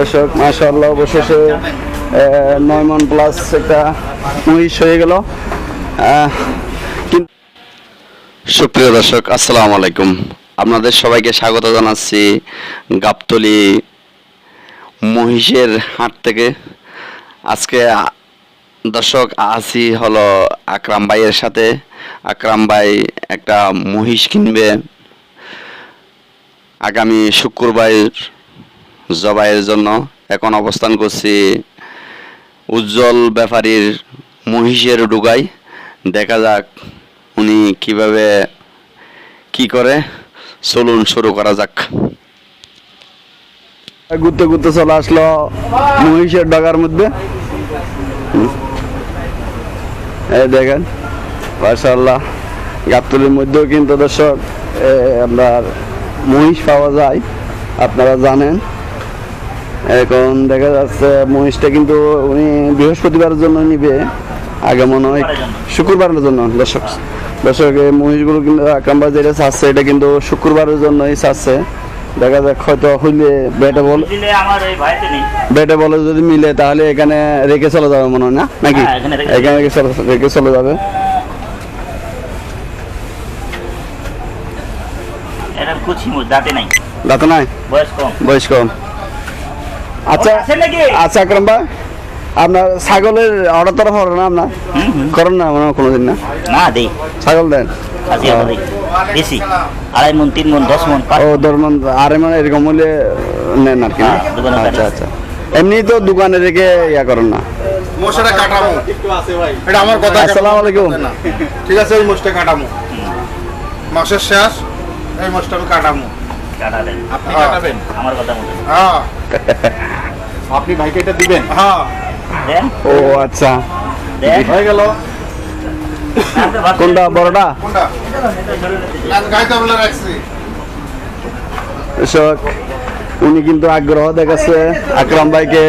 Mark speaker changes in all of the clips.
Speaker 1: দর্শক মাশাআল্লাহ অবশেষে নয় মন প্লাস একটা মহিষ হয়ে গেল। সুপ্রিয় দর্শক, আসসালামু আলাইকুম। আপনাদের সবাইকে স্বাগত জানাচ্ছি গাবতলি মহিষের হাট থেকে। আজকে দর্শক আছি হলো আকরাম ভাইয়ের সাথে। আকরাম ভাই একটা মহিষ কিনবে। আগামী শুক্রবার জবাইয়ের জন্য এখন অবস্থান করছি উজ্জ্বল ব্যাপারীর মহিষের ডুগাই দেখা যাক উনি কীভাবে কি করে। চলুন শুরু করা যাক। ঘুরতে ঘুরতে চলে আসলো মহিষের ডগার মধ্যে। এই দেখেন, মাশাআল্লাহ, গাবতলির মধ্যেও কিন্তু দর্শক আপনার মহিষ পাওয়া যায়, আপনারা জানেন। এখন দেখা যাচ্ছে মহিষটা কিন্তু উনি বৃহস্পতিবারের জন্য নিবে। আগে মনে হয় শুক্রবারের জন্য। দর্শক দর্শক এই মহিষগুলো কিন্তু আকাম্বা যেটা চাচ্ছে এটা কিন্তু শুক্রবারের জন্যই চাচ্ছে। দেখা যাক হয়তো হইলে বেটে বল। বেটে বলে যদি মিলে তাহলে এখানে রেখে চলে যাবে মনে হয় না? নাকি?
Speaker 2: হ্যাঁ, এখানে রেখে-
Speaker 1: রেখে চলে- যাবে।
Speaker 2: দাঁত নাই? বয়স কম।
Speaker 1: বয়স কম। আচ্ছা
Speaker 2: আছে
Speaker 1: আচ্ছা আকরাম ভাই আপনার ছাগলের অর্ডার তরফ হবে না আপনার। করেন না মনে কোনোদিন না?
Speaker 2: না দেই।
Speaker 1: ছাগল দেন?
Speaker 2: বেশি। আড়াই মন তিন মন দশ মন
Speaker 1: ও ধরুন আরে মানে এরকম হলে নেন আর কি?
Speaker 2: হ্যাঁ,
Speaker 1: আচ্ছা আচ্ছা। এমনি তো দোকানে রেখে ইয়া করেন না।
Speaker 3: মোষটা কাটামো এটা আমার কথা
Speaker 1: আসসালামু আলাইকুম।
Speaker 3: ঠিক আছে ওই মোষটা কাটামো মাসের শেষ এই মোষটা আমি কাটামো
Speaker 2: কাটা দেন
Speaker 3: আপনি কাটাবেন?
Speaker 2: আমার কথা মতো।
Speaker 3: হ্যাঁ।
Speaker 4: আপনি ভাইকে এটা দিবেন?
Speaker 3: হ্যাঁ।
Speaker 1: ও আচ্ছা।
Speaker 4: হয়ে গেল।
Speaker 1: কোনটা বড়টা?
Speaker 3: কোনটা?
Speaker 1: উনি কিন্তু আগ্রহ দেখাচ্ছে আকরাম ভাইকে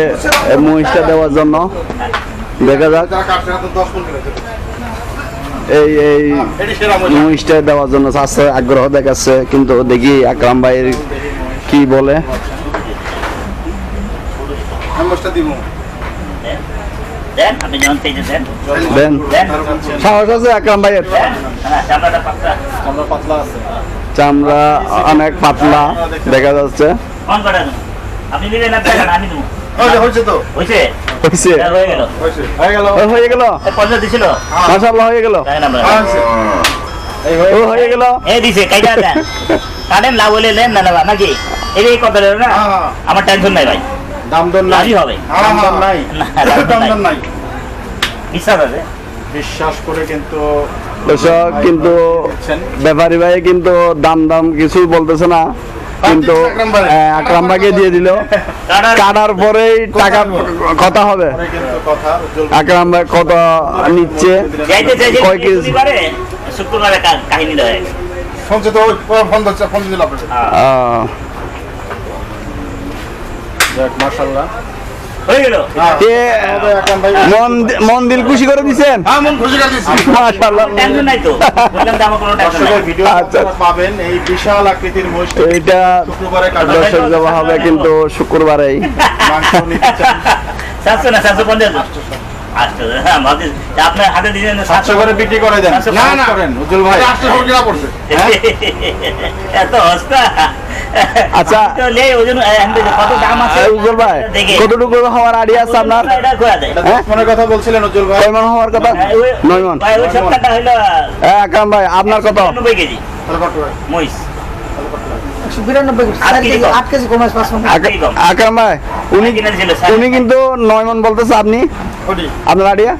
Speaker 1: মহিষটা দেওয়ার জন্য। দেখা যাক
Speaker 3: যারা কাটছে না তো দশ ফোন করে দেবে।
Speaker 1: এই এই
Speaker 3: মোষ
Speaker 1: মহিষটা দেওয়ার জন্য আছে আগ্রহ দেখাচ্ছে কিন্তু দেখি আকরাম ভাইয়ের কি বলে। সাহস আছে আকরাম ভাইয়ের?
Speaker 2: হ্যাঁ চামড়াটা পাতলা।
Speaker 4: আমরা পাতলা আছে।
Speaker 1: চামড়া অনেক পাতলা দেখা যাচ্ছে।
Speaker 2: আপনি আমি দেবো।
Speaker 3: হয়েছে তো।
Speaker 2: হয়েছে?
Speaker 1: হয়েছে।
Speaker 2: হয়ে গেল।
Speaker 4: হয়ে গেল।
Speaker 1: ও, হয়ে গেল।
Speaker 2: এ, পয়সা দিছিল?
Speaker 1: মাশাআল্লাহ হয়ে গেল।
Speaker 3: হ্যাঁ, হয়েছে।
Speaker 4: হয়ে
Speaker 1: ও হয়ে গেল।
Speaker 2: এই দিছে কাইটা দেন কাটেন লাভ হলে নেন না নাকি? এই এই কথা না
Speaker 3: হ্যাঁ, হ্যাঁ।
Speaker 2: আমার টেনশন নাই ভাই।
Speaker 4: দাম দর নাই।
Speaker 2: হবে।
Speaker 3: হ্যাঁ,
Speaker 4: দাম দর
Speaker 3: হ্যাঁ।
Speaker 4: নাই।
Speaker 2: না
Speaker 3: দাম দর নাই।
Speaker 2: বিশ্বাস আছে?
Speaker 4: বিশ্বাস করে কিন্তু
Speaker 1: দর্শক কিন্তু ব্যাপারী ভাই কিন্তু দাম দাম কিছুই বলতেছে না। কিন্তু
Speaker 3: আকরাম ভাই।
Speaker 1: আহ, আকরাম ভাইকে দিয়ে দিল
Speaker 2: কাটার
Speaker 1: পরেই টাকা কথা হবে।
Speaker 4: পরে কিন্তু কথা উজ্জ্বল
Speaker 1: আকরাম ভাই কত নিচ্ছে কয় কেজি?
Speaker 2: শুক্রবারে? কাহিনী দেয়
Speaker 3: ফোন
Speaker 2: হয়ে
Speaker 1: মন দিল খুশি করে
Speaker 3: হ্যাঁ মন
Speaker 1: আচ্ছা।
Speaker 4: আপনারা পাবেন এই বিশাল আকৃতির শুক্রবারে
Speaker 1: হবে কিন্তু
Speaker 2: হ্যাঁ, আপনার হাতে দিলেন
Speaker 4: সাতশো। করে বিক্রি করে দেন।
Speaker 3: না, না।
Speaker 4: উজ্জ্বল ভাই।
Speaker 3: রাষ্ট্র সরকার পড়ছে
Speaker 2: এত হস্তা
Speaker 1: আচ্ছা। উজ্জ্বল ভাই কতটুকু হওয়ার আছে আপনার? হ্যাঁ?
Speaker 4: মনের কথা বলছিলেন উজ্জ্বল ভাই।
Speaker 1: কয় মন হওয়ার কথা?
Speaker 2: হ্যাঁ,
Speaker 1: নয় মন
Speaker 2: ভাই, ওই সপ্তাহটা হইল
Speaker 1: হ্যাঁ আকরাম ভাই আপনার কত?
Speaker 2: কেজি? মহিষ।
Speaker 1: আকরাম ভাই উনি
Speaker 2: কিনে ছিল
Speaker 1: উনি কিন্তু নয় মন বলতেছে আপনি? আপনার আইডিয়া?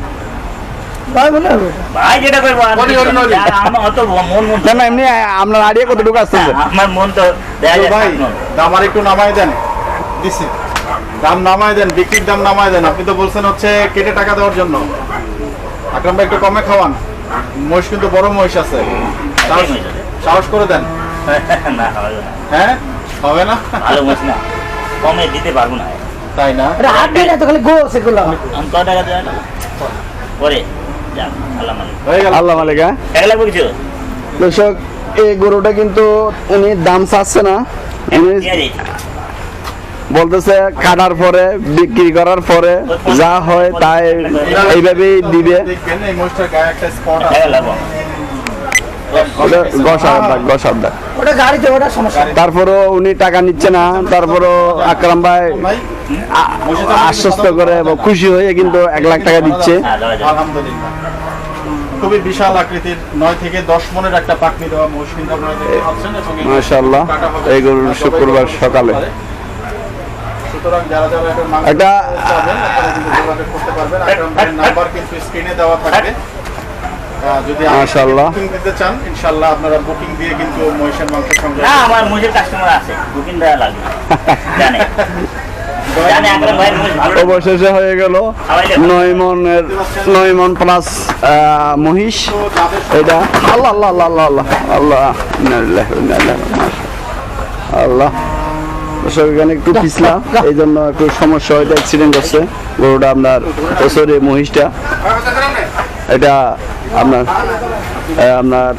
Speaker 1: আপনার আইডিয়া কতটুকু আসতেছে
Speaker 2: আমার মন তো দেখা
Speaker 4: উজ্জ্বল
Speaker 2: যায়
Speaker 4: ভাই দাম আর একটু নামায় দেন।
Speaker 3: দিচ্ছি
Speaker 4: দাম নামায় দেন বিক্রির দাম নামায় দেন। আপনি তো বলছেন হচ্ছে কেটে টাকা দেওয়ার জন্য। আকরাম ভাই একটু কমে খাওয়ান। মহিষ কিন্তু বড় মহিষ আছে। সাহস- করে দেন।
Speaker 2: না
Speaker 4: হ্যাঁ? হবে না?
Speaker 2: ভালো মহিষ না। কমে দিতে পারব না।
Speaker 4: তাই না?
Speaker 5: হাট তো খালি গোস এগুলো।
Speaker 2: আমি ক টাকা দেয় না পরে। আল্লাহ মালিক।
Speaker 4: হয়ে গেল।
Speaker 1: আল্লাহ মালিক হ্যাঁ?
Speaker 2: টাকা লাগবে কিছু
Speaker 1: দর্শক এই গরুটা কিন্তু উনি দাম চাচ্ছে না। উনি বলতেছে কাটার পরে বিক্রি করার পরে যা হয় তাই এইভাবেই দিবে।
Speaker 5: সমস্যা।
Speaker 1: তারপরও উনি টাকা নিচ্ছে না তারপরও আকরাম ভাই আশ্বস্ত করে খুশি হয়ে কিন্তু এক লাখ টাকা দিচ্ছে।
Speaker 2: হ্যাঁ দেওয়া যাবে
Speaker 4: আলহামদুলিল্লাহ। খুবই বিশাল আকৃতির নয় থেকে দশ মনের একটা পাকনি দেওয়া কিন্তু আপনারা দেখতে পাচ্ছেন এবং এই
Speaker 1: মাশাআল্লাহ, এই গরুর শুক্রবার সকালে।
Speaker 4: সুতরাং যারা যারা এটা
Speaker 1: একটা-
Speaker 4: আপনারা যোগাযোগ করতে পারবেন। নাম্বার কিন্তু স্ক্রিনে দেওয়া থাকবে। যদি
Speaker 1: মাশাআল্লাহ।
Speaker 4: বুকিং দিতে চান ইনশাআল্লাহ আপনারা বুকিং দিয়ে কিন্তু মহিষের মাংস সংগ্রহ
Speaker 2: আমার কাস্টমার আছে। বুকিং দেওয়া লাগবে। জানে
Speaker 1: অবশেষে হয়ে গেল নয় মনের নয় মন প্লাস মহিষ। এটা আল্লাহ আল্লাহ আল্লাহ আল্লাহ আল্লাহ আল্লাহ। আল্লাহ। এখানে একটু পিছলা এই জন্য একটু সমস্যা হয়তো অ্যাক্সিডেন্ট হচ্ছে। গরুটা আপনার ওসরে মহিষটা। এটা আপনার আপনার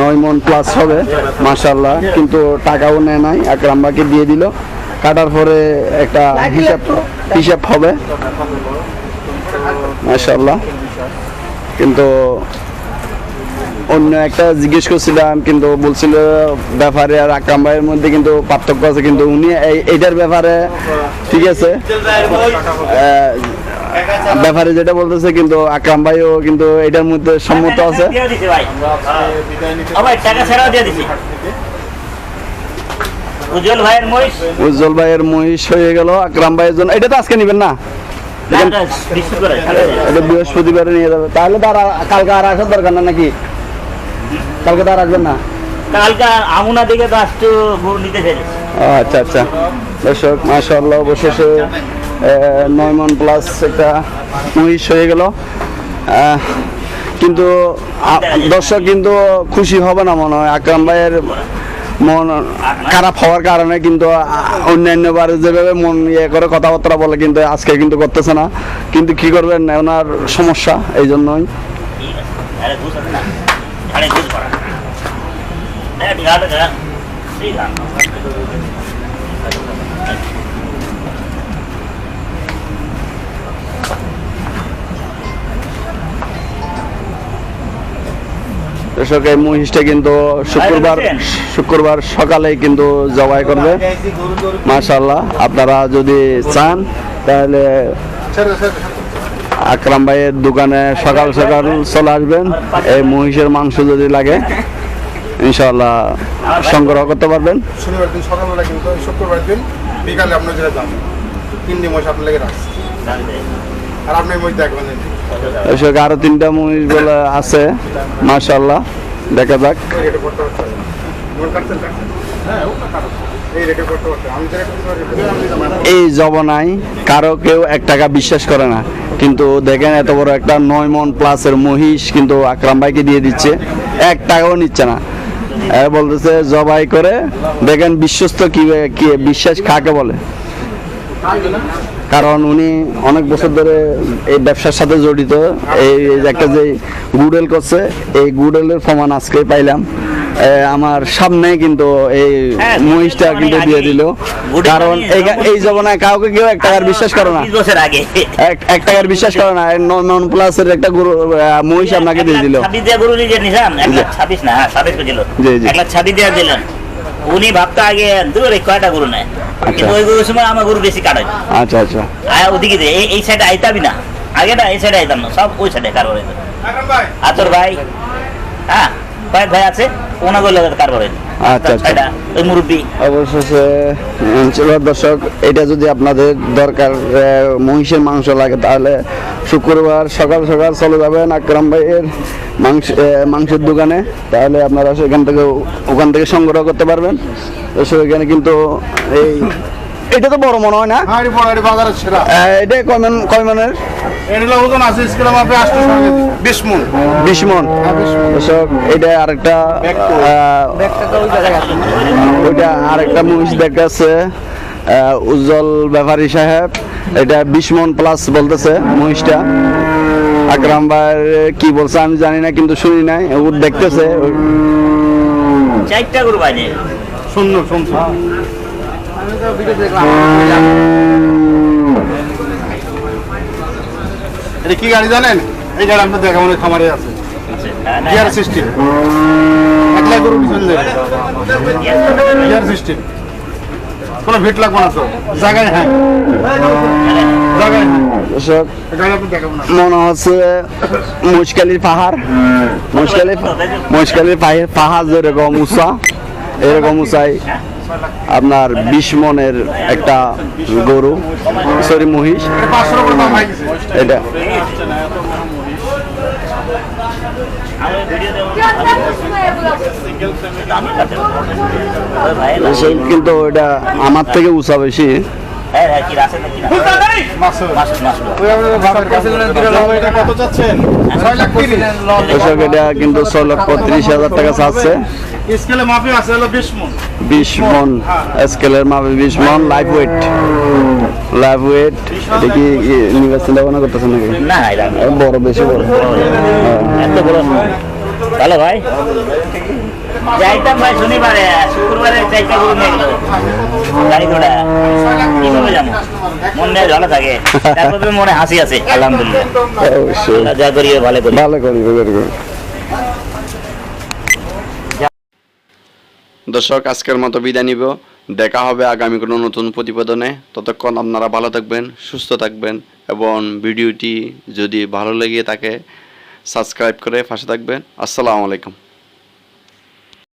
Speaker 1: নয় মন প্লাস হবে মাশাল্লাহ কিন্তু টাকাও নেয় নাই আকরামবাকে দিয়ে দিল। কাটার পরে একটা হিসাব হিসাব হবে। মাশাল্লাহ কিন্তু অন্য একটা জিজ্ঞেস করছিলাম কিন্তু বলছিল ব্যাপারে আর আকরাম ভাইয়ের মধ্যে কিন্তু পার্থক্য আছে কিন্তু উনি এই- এইটার ব্যাপারে ঠিক আছে। ব্যাপারে যেটা বলতেছে কিন্তু আকরাম ভাইও কিন্তু এটার মধ্যে সম্মত আছে
Speaker 2: দিয়ে দিছি ভাই
Speaker 4: আজকে বিদায় নিতে
Speaker 2: ও ভাই টাকা ছাড়াও দিয়ে দিছি উজ্জ্বল ভাইয়ের মহিষ?
Speaker 1: উজ্জ্বল ভাইয়ের মহিষ হয়ে গেল আকরাম ভাইয়ের জন্য। এটা তো আজকে নেবেন না?
Speaker 2: এটা
Speaker 1: বৃহস্পতিবারে। নিয়ে যাবে। তাহলে তো আর কালকে আর আসার দরকার না নাকি? কালকে তো আর আসবেন না?
Speaker 2: কালকে আমুনা দিকে তো আসতো নিতে চাইছে।
Speaker 1: আচ্ছা আচ্ছা। দর্শক মাশাআল্লাহ অবশেষে নয় মন প্লাস একটা মহিষ হয়ে গেল। কিন্তু দর্শক কিন্তু খুশি হবে না মনে হয়। আকরাম ভাইয়ের মন খারাপ হওয়ার কারণে কিন্তু অন্যান্য বারে যেভাবে মন ইয়ে করে কথাবার্তা বলে কিন্তু আজকে কিন্তু করতেছে না। কিন্তু কি করবেন, ওনার সমস্যা এই জন্যই। দর্শক এই মহিষটা কিন্তু শুক্রবার শুক্রবার সকালে কিন্তু জবাই করবে। মাশাল্লাহ আপনারা যদি চান তাহলে আকরাম ভাইয়ের দোকানে সকাল সকাল চলে আসবেন। এই মহিষের মাংস যদি লাগে ইনশাল্লাহ সংগ্রহ করতে পারবেন।
Speaker 3: শনিবার দিন সকালবেলা কিন্তু শুক্রবার দিন বিকালে আপনার যেটা তিন দিন মহিষ আপনার লেগে রাখছে। আর
Speaker 1: দর্শক তিনটা মহিষ বলে আছে। মাশাল্লাহ দেখা যাক।
Speaker 3: এই হ্যাঁ
Speaker 1: জবনায় কারও কেউ এক টাকা বিশ্বাস করে না। কিন্তু দেখেন এত বড় একটা নয় মন প্লাসের মহিষ কিন্তু আকরাম ভাইকে দিয়ে দিচ্ছে। এক টাকাও নিচ্ছে না। বলতেছে জবাই করে। দেখেন বিশ্বস্ত কি বিশ্বাস কাকে বলে? কারণ উনি অনেক বছর ধরে এই ব্যবসার সাথে জড়িত। এই একটা যে গুডেল করছে এই গুডেলের প্রমাণ আজকে পাইলাম। আমার সামনে কিন্তু এই
Speaker 2: হ্যাঁ,
Speaker 1: মহিষটা কিন্তু দিয়ে দিল। কারণ
Speaker 2: মানে
Speaker 1: এই এই জমানায় কাউকে কেউ এক টাকার বিশ্বাস করে না। এক টাকার বিশ্বাস করে না। নন প্লাস এর একটা গরু মহিষ আপনাকে দিয়ে দিল।
Speaker 2: ছাব্বিশ দিয়া গরু নিজে নিলাম ছাব্বিশ না হ্যাঁ ছাব্বিশ দিল
Speaker 1: জি, জি।
Speaker 2: ছাব্বিশ দিয়া দিলেন। উনি ভাবতো আগে দূরে কয়টা গরু নেয়? কিন্তু ওই গরুর সময় আমার গরু বেশি কাটাই
Speaker 1: আচ্ছা আচ্ছা।
Speaker 2: আয়া ওদিকে দে এই এই সাইডে আইতাবি না। আগে না এই সাইডে আইতাম না সব ওই সাইডে কারবার। হইতো
Speaker 3: ভাই।
Speaker 2: আতর ভাই। হ্যাঁ কয়েক ভাই আছে ওনাগুলো কারবার। হইতো
Speaker 1: আচ্ছা, আচ্ছা।
Speaker 2: ওই মুরব্বী।
Speaker 1: অবশেষে দর্শক এটা যদি আপনাদের দরকার মহিষের মাংস লাগে তাহলে শুক্রবার সকাল সকাল চলে যাবেন আকরাম ভাইয়ের মাংস মাংসের দোকানে। তাহলে আপনারা সেখান থেকে ওখান থেকে সংগ্রহ করতে পারবেন। তো সেখানে কিন্তু এই এটা তো বড় মনে হয় না?
Speaker 3: হ্যাঁ এটি বড় এটি বাজারের সেরা
Speaker 1: আহ, এটা কয় মান কয় মানের?
Speaker 3: এটি ওজন আছে স্কেলে মাপে আসতে সঙ্গে বিশ মন।
Speaker 1: বিশ মন।
Speaker 3: হ্যাঁ মন।
Speaker 1: দর্শক এটা আরেকটা আহ, ওইটা আরেকটা দেখাচ্ছে উজ্জ্বল ব্যাপারী সাহেব এটা বিশ মন প্লাস বলতেছে মহিষটা। আকরাম ভাই কি বলছে আমি জানি না কিন্তু শুনি নাই ও দেখতেছে।
Speaker 2: চারটা গরু বাজে
Speaker 3: শূন্য শুনছি
Speaker 5: ভিডিও দেখলাম
Speaker 3: এটা কি গাড়ি জানেন? এই গাড়ি আপনার দেখা মনে খামারে আছে। Gear system. এক গরু পিছন গিয়ার সিস্টেম। কোনো ভিট লাগবে না তো। জায়গায় হ্যাঁ। জায়গায় হ্যাঁ।
Speaker 1: মনে হচ্ছে মুশকালির পাহাড়। মুশকালি মুশকালির পাহাড় পাহাড় যেরকম উঁচা এরকম উঁচাই। আপনার বিশ মনের একটা গরু সরি মহিষ।
Speaker 3: এটা।
Speaker 1: কিন্তু ওটা আমার থেকে উঁচা বেশি।
Speaker 2: হ্যাঁ হ্যাঁ
Speaker 3: তিরিশ।
Speaker 1: কিন্তু লক্ষ ত্রিশ হাজার টাকা চাচ্ছে।
Speaker 4: স্কেলে মাপে আছে হলো বিশ মন।
Speaker 1: মন স্কেলের মাপে বিশ মন লাইফ ওয়েট লাইফ ওয়েট কি নির্বাচন চিন্তা করতেছেন নাকি?
Speaker 2: না এটা
Speaker 1: বড় বেশি বড়। হ্যাঁ।
Speaker 2: এত বড় ভালো ভাই? যাইতাম ভাই শনিবারে শুক্রবারে চাইটা গরু নিয়ে গেল। গাড়ি ঘোড়া। কীভাবে যাব মন নিয়ে ভালো থাকে। তারপরে মনে হাসি আছে আলহামদুলিল্লাহ। যা করি ভালো করি।
Speaker 1: ভালো করি ভালো করি। দর্শক আজকের মতো বিদায় নিব। দেখা হবে আগামী কোনো নতুন প্রতিবেদনে। ততক্ষণ আপনারা ভালো থাকবেন সুস্থ থাকবেন এবং ভিডিওটি যদি ভালো লেগে থাকে সাবস্ক্রাইব করে পাশে থাকবেন। আসসালামু আলাইকুম।